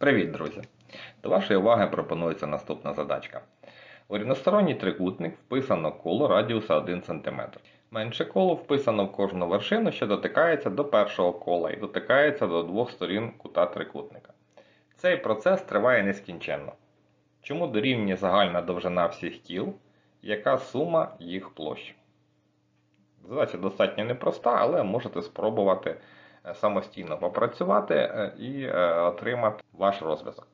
Привіт, друзі! До вашої уваги пропонується наступна задачка. У рівносторонній трикутник вписано коло радіуса 1 см. Менше коло вписано в кожну вершину, що дотикається до першого кола і дотикається до двох сторін кута трикутника. Цей процес триває нескінченно. Чому дорівнює загальна довжина всіх кіл, яка сума їх площ? Задача достатньо непроста, але можете спробувати самостійно попрацювати е, і е, отримати ваш розв'язок.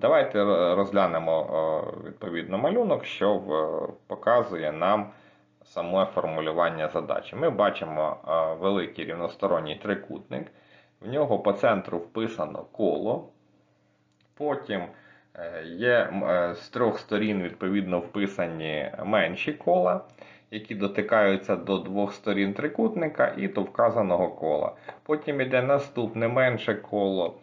Давайте розглянемо е, відповідно малюнок, що показує нам саме формулювання задачі. Ми бачимо е, великий рівносторонній трикутник, в нього по центру вписано коло, потім е, є е, з трьох сторін відповідно вписані менші кола, які дотикаються до двох сторін трикутника і до вказаного кола. Потім йде наступне менше коло,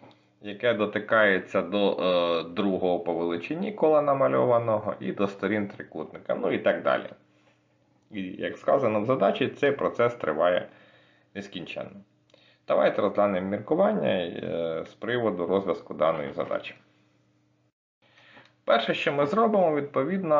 яке дотикається до е, другого по величині кола намальованого і до сторін трикутника, ну і так далі. І як сказано в задачі, цей процес триває нескінченно. Давайте розглянемо міркування е, з приводу розв'язку даної задачі. Перше, що ми зробимо, відповідно,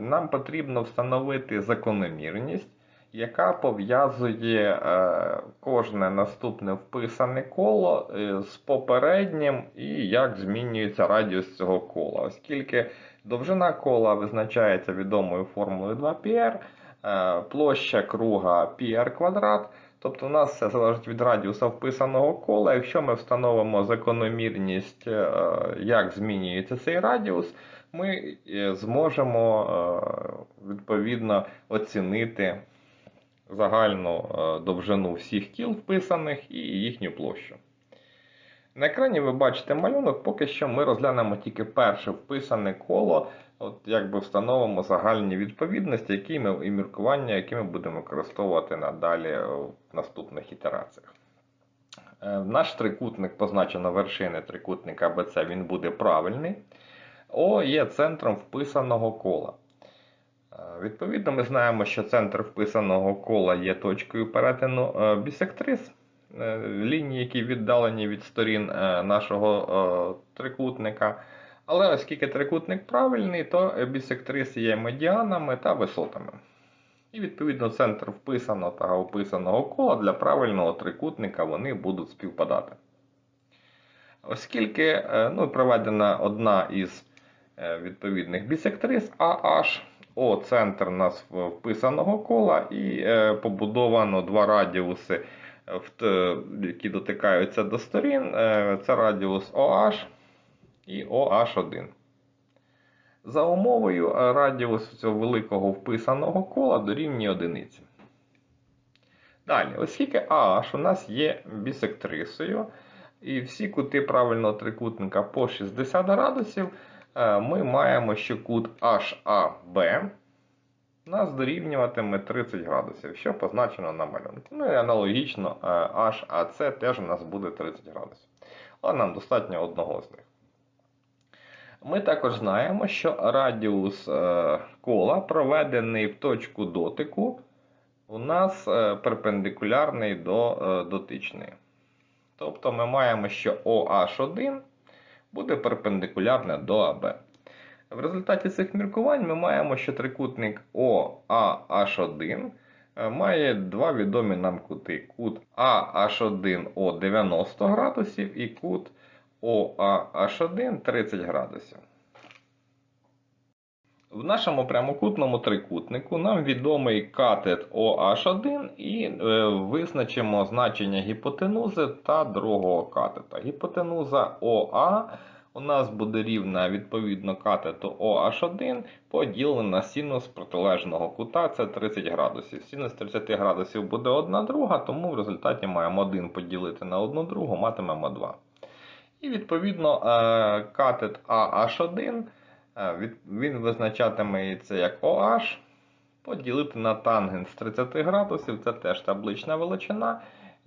нам потрібно встановити закономірність, яка пов'язує е, кожне наступне вписане коло е, з попереднім і як змінюється радіус цього кола. Оскільки довжина кола визначається відомою формулою 2πr, е, площа круга πr квадрат. Тобто у нас все залежить від радіуса вписаного кола. Якщо ми встановимо закономірність, е, як змінюється цей радіус, ми е, зможемо е, відповідно оцінити загальну довжину всіх кіл вписаних і їхню площу. На екрані ви бачите малюнок, поки що ми розглянемо тільки перше вписане коло, от якби встановимо загальні відповідності, які ми, і міркування, які ми будемо використовувати надалі е, в наступних ітераціях. Е, Наш трикутник позначено вершини трикутника АБЦ, він буде правильний. О є центром вписаного кола. Е, Відповідно, ми знаємо, що центр вписаного кола є точкою перетину бісектрис, лінії, які віддалені від сторін нашого трикутника. Але оскільки трикутник правильний, то бісектриси є медіанами та висотами. І відповідно центр вписаного та описаного кола для правильного трикутника вони будуть співпадати. Оскільки е, ну, проведена одна із е, відповідних бісектрис AH, О центр у нас вписаного кола, і е, побудовано два радіуси, які дотикаються до сторін. Це радіус OH і OH1. За умовою радіус цього великого вписаного кола дорівнює одиниці. Далі, оскільки AH у нас є бісектрисою, і всі кути правильного трикутника по 60 градусів, е, ми маємо, що кут HAB нас дорівнюватиме 30 градусів, що позначено на малюнку. Ну і аналогічно е, HAC теж у нас буде 30 градусів. Але нам достатньо одного з них. Ми також знаємо, що радіус е, кола, проведений в точку дотику, у нас е, перпендикулярний до е, дотичної. Тобто ми маємо, що OH1 буде перпендикулярне до АБ. В результаті цих міркувань ми маємо, що трикутник OAH1 е, має два відомі нам кути: кут AH1 о 90 градусів і кут OAH1 30 градусів. В нашому прямокутному трикутнику нам відомий катет OH1 і е, визначимо значення гіпотенузи та другого катета. Гіпотенуза OA у нас буде рівна відповідно катету OH1 поділена синус протилежного кута, це 30 градусів. Синус 30 градусів буде 1 друга, тому в результаті маємо 1 поділити на 1 другу, матимемо 2. І відповідно е, катет AH1 е, він визначатиметься як OH. Поділити на тангенс 30 градусів, це теж таблична величина.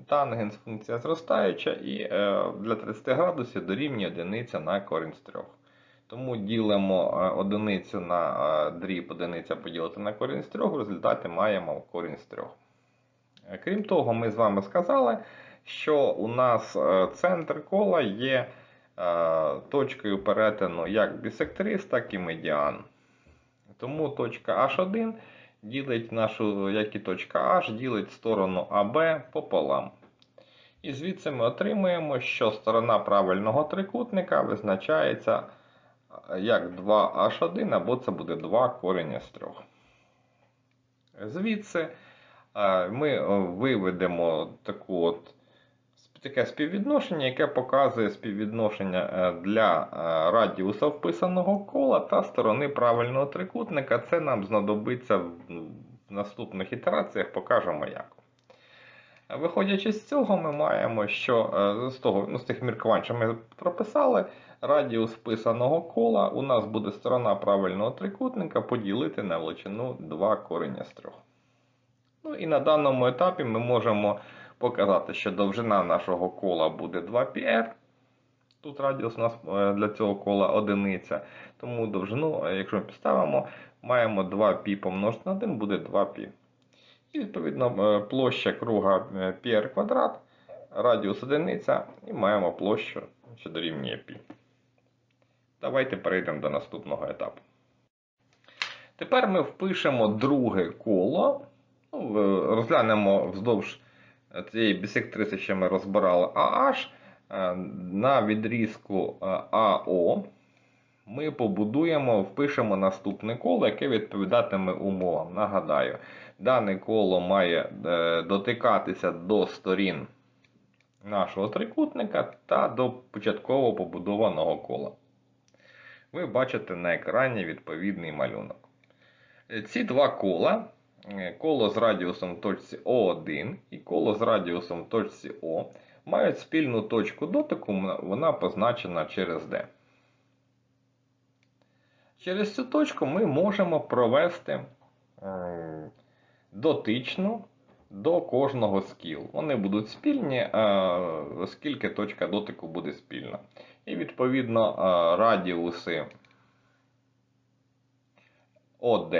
Тангенс функція зростаюча і е, для 30 градусів дорівнює одиниця на корінь з 3. Тому ділимо одиницю на дріб, одиниця поділити на корінь з 3, в результаті маємо корінь з 3. Е, Крім того, ми з вами сказали, що у нас е, центр кола є е, точкою перетину як бісектрис, так і медіан. Тому точка H1 ділить нашу, як і точка H, ділить сторону АБ пополам. І звідси ми отримуємо, що сторона правильного трикутника визначається е, як 2H1, або це буде 2 корення з 3. Звідси ми виведемо таку от, таке співвідношення, яке показує співвідношення е, для е, радіуса вписаного кола та сторони правильного трикутника. Це нам знадобиться в наступних ітераціях, покажемо як. Виходячи з цього, ми маємо, що е, з того, ну, з тих міркувань, що ми прописали, радіус вписаного кола у нас буде сторона правильного трикутника поділити на величину 2 корення з 3. Ну і на даному етапі ми можемо показати, що довжина нашого кола буде 2πr. Тут радіус у нас е, для цього кола одиниця. Тому довжину, е, якщо ми підставимо, маємо 2π помножити на 1 буде 2π. І відповідно е, площа круга е, πr квадрат, радіус одиниця, і маємо площу, що дорівнює π. Давайте перейдемо до наступного етапу. Тепер ми впишемо друге коло. Ну, в- розглянемо вздовж цієї бісектриси, що ми розбирали AH. е, На відрізку е, АО ми побудуємо, впишемо наступне коло, яке відповідатиме умовам. Нагадаю, дане коло має е, дотикатися до сторін нашого трикутника та до початково побудованого кола. Ви бачите на екрані відповідний малюнок. Е, Ці два кола, е, коло з радіусом в точці О1 і коло з радіусом в точці О, мають спільну точку дотику, вона позначена через D. Через цю точку ми можемо провести е, дотичну до кожного з кіл. Вони будуть спільні, е, оскільки точка дотику буде спільна. І відповідно е, радіуси ОД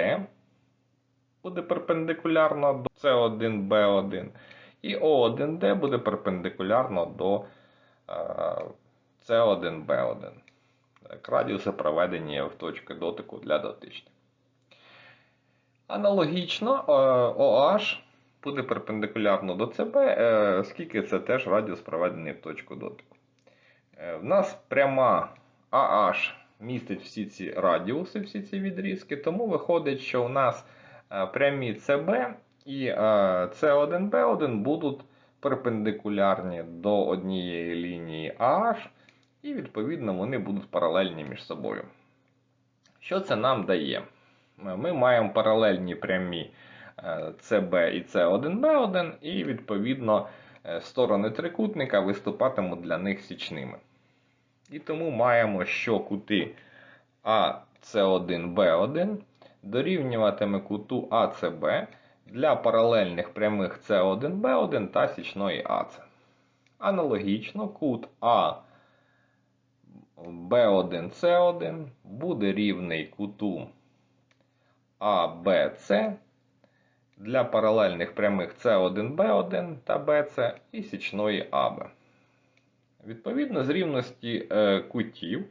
буде перпендикулярно до С1, Б1. І О1Д буде перпендикулярно до е, С1, Б1. Радіуси проведені в точки дотику для дотичних. Аналогічно OH буде перпендикулярно до CB, е, оскільки це теж радіус проведений в точку дотику. В нас пряма AH містить всі ці радіуси, всі ці відрізки, тому виходить, що у нас прямі CB і е, C1B1 будуть перпендикулярні до однієї лінії AH, і відповідно вони будуть паралельні між собою. Що це нам дає? Ми маємо паралельні прямі е, CB і C1B1, і відповідно е, сторони трикутника виступатимуть для них січними. І тому маємо, що кути AC1B1 дорівнюватиме куту ACB для паралельних прямих C1B1 та січної AC. Аналогічно кут А B1C1 буде рівний куту ABC для паралельних прямих C1B1 та BC і січної AB. Відповідно, з рівності е, кутів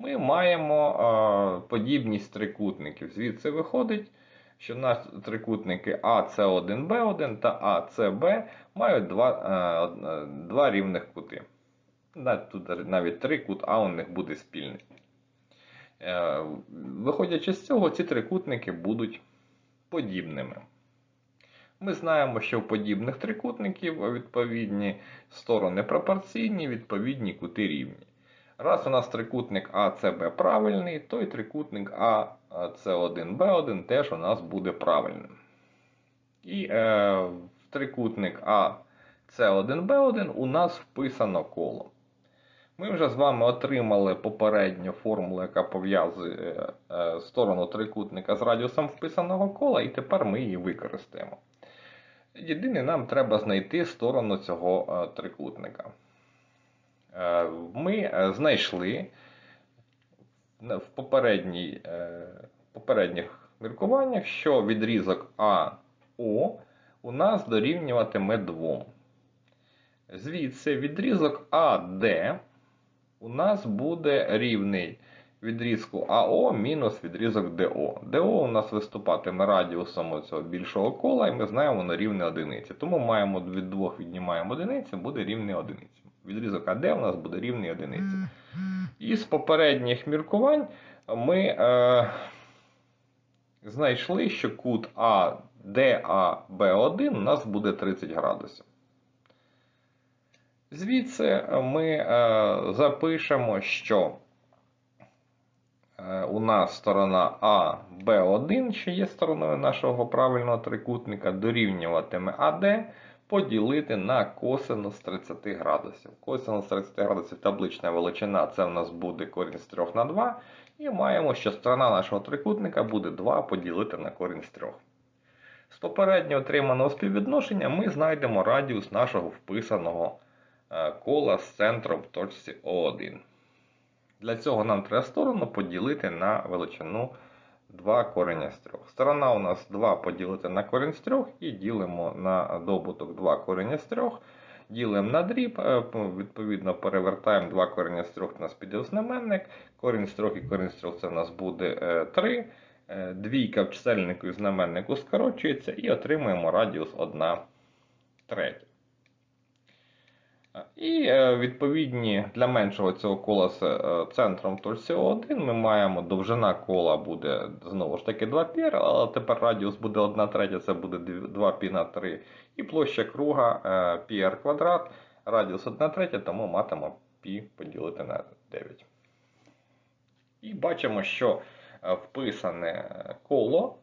ми маємо подібність трикутників. Звідси виходить, що нас трикутники AC1B1 та ACB мають два, два рівних кути. Тут навіть три кут А у них буде спільний. Е, Виходячи з цього, ці трикутники будуть подібними. Ми знаємо, що в подібних трикутників відповідні сторони пропорційні, відповідні кути рівні. Раз у нас трикутник АЦБ правильний, то і трикутник АЦ1Б1 теж у нас буде правильним. І е, в трикутник АЦ1Б1 у нас вписано коло. Ми вже з вами отримали попередню формулу, яка пов'язує е, сторону трикутника з радіусом вписаного кола, і тепер ми її використаємо. Єдине, нам треба знайти сторону цього е, трикутника. Е, Ми е, знайшли в попередній, е, попередніх міркуваннях, що відрізок АО у нас дорівнюватиме 2. Звідси відрізок АД у нас буде рівний відрізку АО мінус відрізок ДО. ДО у нас виступатиме радіусом цього більшого кола, і ми знаємо, воно рівне одиниці. Тому маємо від двох віднімаємо одиниці, буде рівний одиниці. Відрізок АД у нас буде рівний одиниці. Із попередніх міркувань ми е, знайшли, що кут АДАБ1 у нас буде 30 градусів. Звідси ми е, запишемо, що е, у нас сторона АБ1, що є стороною нашого правильного трикутника, дорівнюватиме АД поділити на косинус 30 градусів. Косинус 30 градусів таблична величина це в нас буде корінь з 3 на 2. І маємо, що сторона нашого трикутника буде 2 поділити на корінь з 3. З попередньо отриманого співвідношення ми знайдемо радіус нашого вписаного е, кола з центром в точці О1. Для цього нам треба сторону поділити на величину 2 кореня з 3. Сторона у нас 2 поділити на корінь з 3 і ділимо на добуток 2 кореня з 3. Ділимо на дріб, е, відповідно перевертаємо 2 корення з 3 у нас піде знаменник. Корінь з 3 і корінь з 3 це у нас буде 3. Е, двійка в чисельнику і знаменнику скорочується і отримуємо радіус 1 третя. І е, відповідні для меншого цього кола з е, центром торсіо 1 ми маємо довжина кола буде знову ж таки 2 пір, але тепер радіус буде 1 третя, це буде 2 пі на 3. І площа круга е, пір квадрат, радіус 1 третя, тому матимо пі поділити на 9. І бачимо, що вписане коло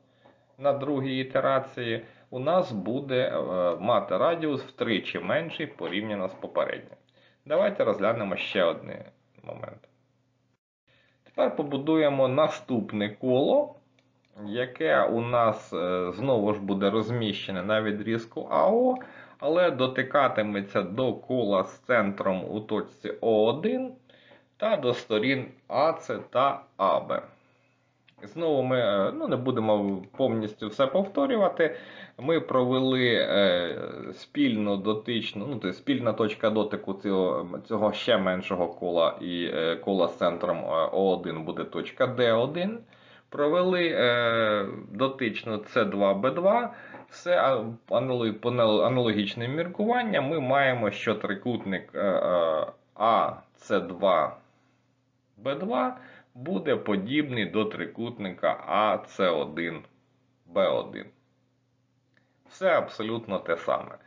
на другій ітерації у нас буде е, мати радіус втричі менший порівняно з попереднім. Давайте розглянемо ще один момент. Тепер побудуємо наступне коло, яке у нас е, знову ж буде розміщене на відрізку АО, але дотикатиметься до кола з центром у точці О1 та до сторін АЦ та АБ. Знову ми е, ну, не будемо повністю все повторювати. Ми провели е, спільну дотичну, ну, тобто спільна точка дотику цього цього ще меншого кола і е, кола з центром О1 буде точка D1. Провели е, дотичну С2Б2. Все аналогічним міркуванням ми маємо, що трикутник АС2Б2 буде подібний до трикутника АС1Б1. Все абсолютно те саме.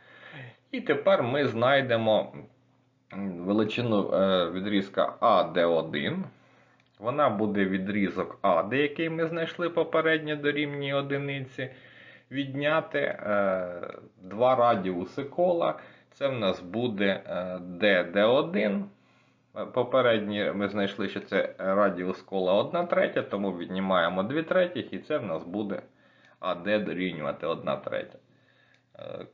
І тепер ми знайдемо величину е, відрізка АД1. Вона буде відрізок АД, який ми знайшли попередньо до рівні одиниці. Відняти е, два радіуси кола. Це в нас буде ДД1. Е, попередні ми знайшли, що це радіус кола 1 третя, тому віднімаємо 2 третіх, і це в нас буде АД дорівнювати 1 третя. Е,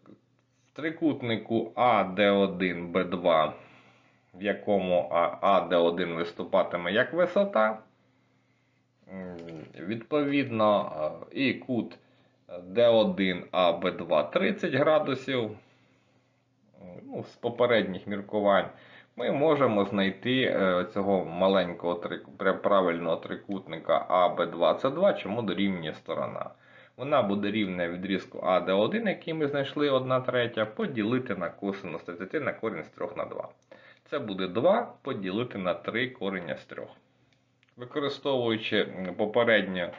в трикутнику АД1, Б2, в якому АД1 виступатиме як висота. Відповідно, е, і кут D1 АБ2 30 градусів. Ну, З попередніх міркувань ми можемо знайти е, цього маленького правильного трикутника АБ22, чому дорівнює сторона. Вона буде рівна відрізку АД1, який ми знайшли 1 третя, поділити на косинус 30 на корінь з 3 на 2. Це буде 2 поділити на 3 корення з 3. Використовуючи попередньо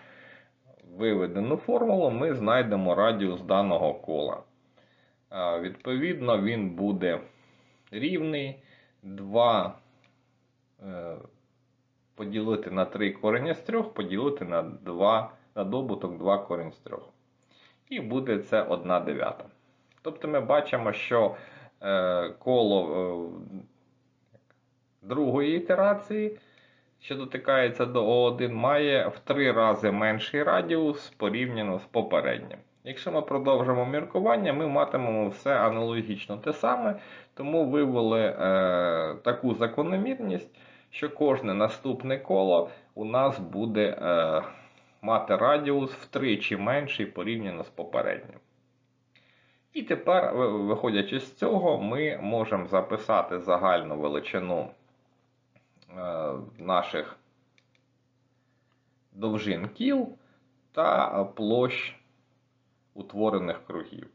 виведену формулу, ми знайдемо радіус даного кола. Відповідно, він буде рівний 2 е, поділити на 3 корення з 3, поділити на 2 на добуток 2 корінь з 3. І буде це 1 дев'ята. Тобто ми бачимо, що е, коло е, другої ітерації, що дотикається до О1, має в 3 рази менший радіус порівняно з попереднім. Якщо ми продовжимо міркування, ми матимемо все аналогічно те саме, тому вивели е, таку закономірність, що кожне наступне коло у нас буде е, мати радіус втричі менший порівняно з попереднім. І тепер, виходячи з цього, ми можемо записати загальну величину е, наших довжин кіл та площ утворених кругів.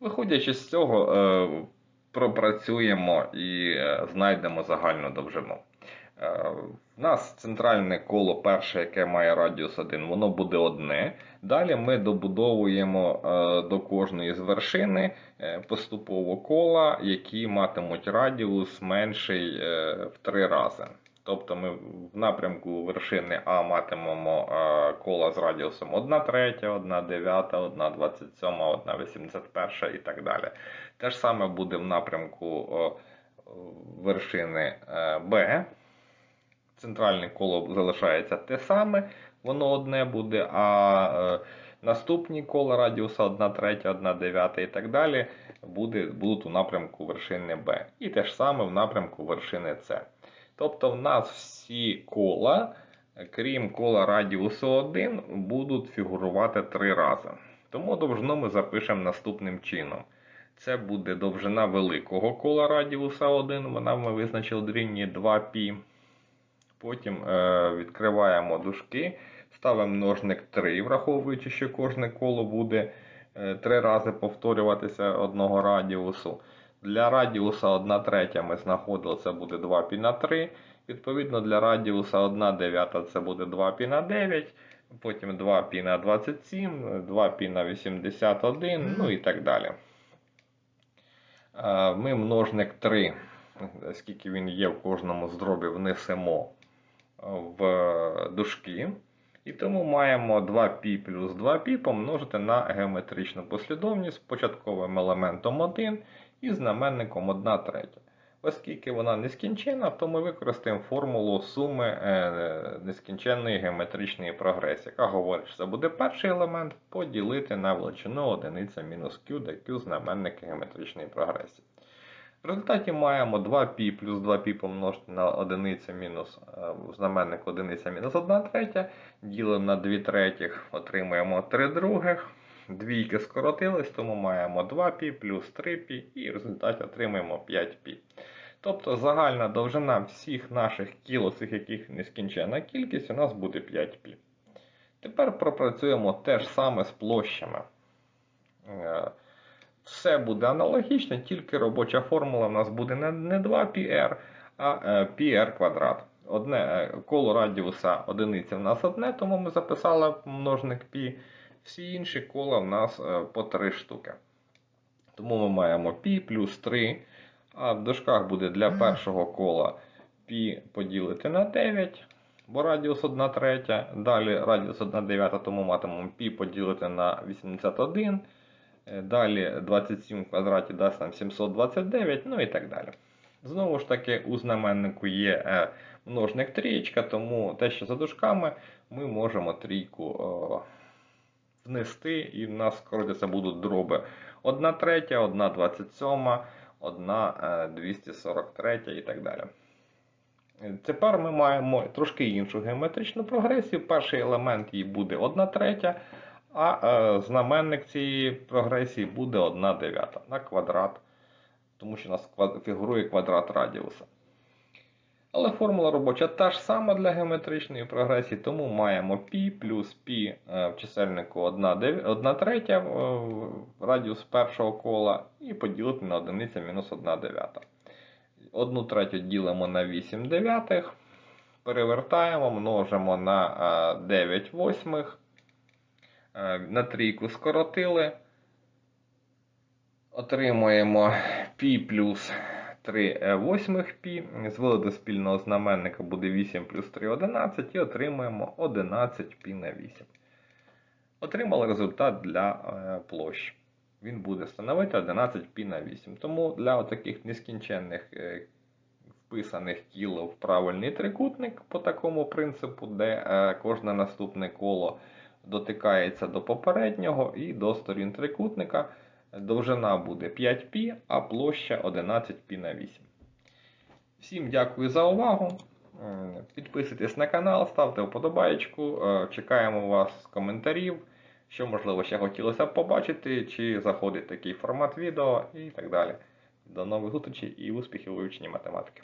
Виходячи з цього, е, пропрацюємо і е, знайдемо загальну довжину. Е, В нас центральне коло перше, яке має радіус 1, воно буде одне. Далі ми добудовуємо е, до кожної з вершини е, поступово кола, які матимуть радіус менший е, в три рази. Тобто ми в напрямку вершини А матимемо е, кола з радіусом 1 третя, 1 дев'ята, 1 27, 1 81 і так далі. Те ж саме буде в напрямку вершини е, Б. Центральне коло залишається те саме, воно одне буде, а е, наступні кола радіуса 1 третя, 1 дев'ята і так далі буде, будуть у напрямку вершини Б. І те ж саме в напрямку вершини С. Тобто в нас всі кола, е, крім кола радіусу 1, будуть фігурувати три рази. Тому довжину ми запишемо наступним чином. Це буде довжина великого кола радіуса 1, вона ми визначили дорівнює 2π. Потім е, відкриваємо дужки, ставимо множник 3, враховуючи, що кожне коло буде е, 3 рази повторюватися одного радіусу. Для радіуса 1 третя ми знаходили, це буде 2π на 3. Відповідно, для радіуса 1 дев'ята це буде 2π на 9, потім 2π на 27, 2π на 81, ну і так далі. Е, Ми множник 3, скільки він є в кожному з дробів, внесемо в дужки. І тому маємо 2π плюс 2π помножити на геометричну послідовність з початковим елементом 1 і знаменником 1 третя. Оскільки вона нескінченна, то ми використаємо формулу суми е, нескінченної геометричної прогресії, яка говорить, що це буде перший елемент поділити на величину одиниця мінус q, де q знаменник геометричної прогресії. В результаті маємо 2π плюс 2π помножити на одиниця мінус е, знаменник одиниця мінус 1 третя, ділимо на 2 третіх, отримуємо 3 других. Двійки скоротились, тому маємо 2π плюс 3π і в результаті отримуємо 5π. Тобто загальна довжина всіх наших кіл, цих яких нескінченна кількість, у нас буде 5π. Тепер пропрацюємо те ж саме з площами. Е, Все буде аналогічно, тільки робоча формула в нас буде не, не 2πr, а е, πr квадрат. Одне е, коло радіуса одиниці в нас одне, тому ми записали множник π. Всі інші кола в нас е, по 3 штуки. Тому ми маємо π плюс 3. А в дужках буде для першого кола π поділити на 9, бо радіус 1 третя. Далі радіус 1 дев'ята, тому матимемо π поділити на 81. Е, Далі 27 в квадраті дасть нам 729, ну і так далі. Знову ж таки, у знаменнику є е, множник трієчка, тому те, що за дужками, ми можемо трійку е, внести, і в нас скоротяться будуть дроби 1 третя, 1 27, 1 е, 243 і так далі. Е, Тепер ми маємо трошки іншу геометричну прогресію. Перший елемент її буде 1 третя, а е, знаменник цієї прогресії буде 1 дев'ята на квадрат, тому що у нас фігурує квадрат радіуса. Але формула робоча та ж сама для геометричної прогресії, тому маємо π плюс π е, в чисельнику 1 третя е, радіус першого кола і поділити на одиниця мінус 1 дев'ята. 1 третю ділимо на 8 дев'ятих, перевертаємо, множимо на е, 9 восьмих, на трійку скоротили, отримуємо π плюс 3 е, восьмих π, звели до спільного знаменника буде 8 плюс 3 11 і отримуємо 11 π на 8. Отримали результат для е, площ. Він буде становити 11 π на 8. Тому для таких нескінченних е, вписаних кіл в правильний трикутник по такому принципу, де е, кожне наступне коло дотикається до попереднього і до сторін трикутника. Довжина буде 5π, а площа 11π на 8. Всім дякую за увагу. Підписуйтесь на канал, ставте вподобайку. Е, Чекаємо вас з коментарів. що можливо ще хотілося б побачити, чи заходить такий формат відео і так далі. До нових зустрічей і успіхів у вивченні математики.